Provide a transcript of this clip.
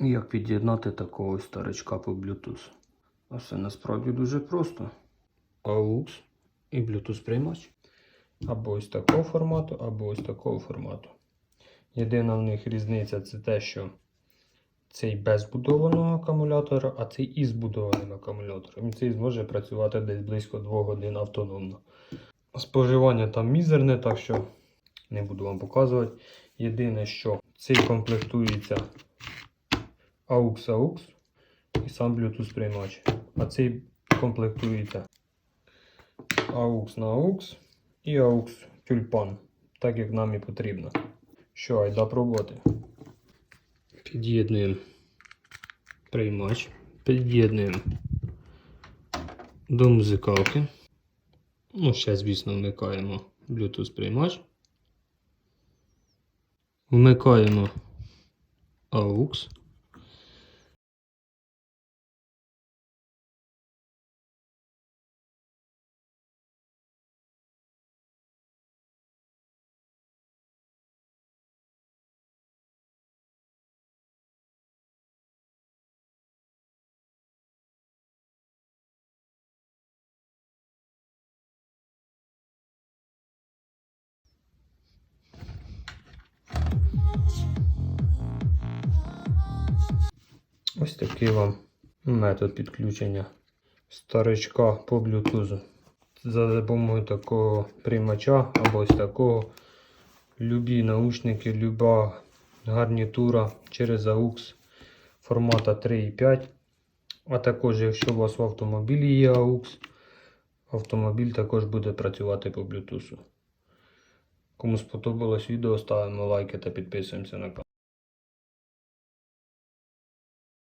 Як під'єднати такого старичка по Bluetooth? А все насправді дуже просто. AUX і Bluetooth приймач. Або ось такого формату, або ось такого формату. Єдина в них різниця це те, що цей без збудованого акумулятора, а цей із збудованим акумулятором. І цей зможе працювати десь близько 2 годин автономно. Споживання там мізерне, так що не буду вам показувати. Єдине, що цей комплектується AUX-AUX і сам Bluetooth приймач. А цей комплектується AUX на AUX і AUX тюльпан, так як нам і потрібно. Що, айда пробувати. Під'єднуємо приймач, під'єднуємо до музикалки. Ну, ще, звісно, вмикаємо Bluetooth приймач. Вмикаємо AUX. Ось такий вам метод підключення старичка по Bluetooth. За допомогою такого приймача або ось такого. Любі наушники, люба гарнітура через AUX формата 3.5. А також, якщо у вас в автомобілі є AUX, автомобіль також буде працювати по Bluetooth. Кому сподобалось відео, ставимо лайки та підписуємося на канал.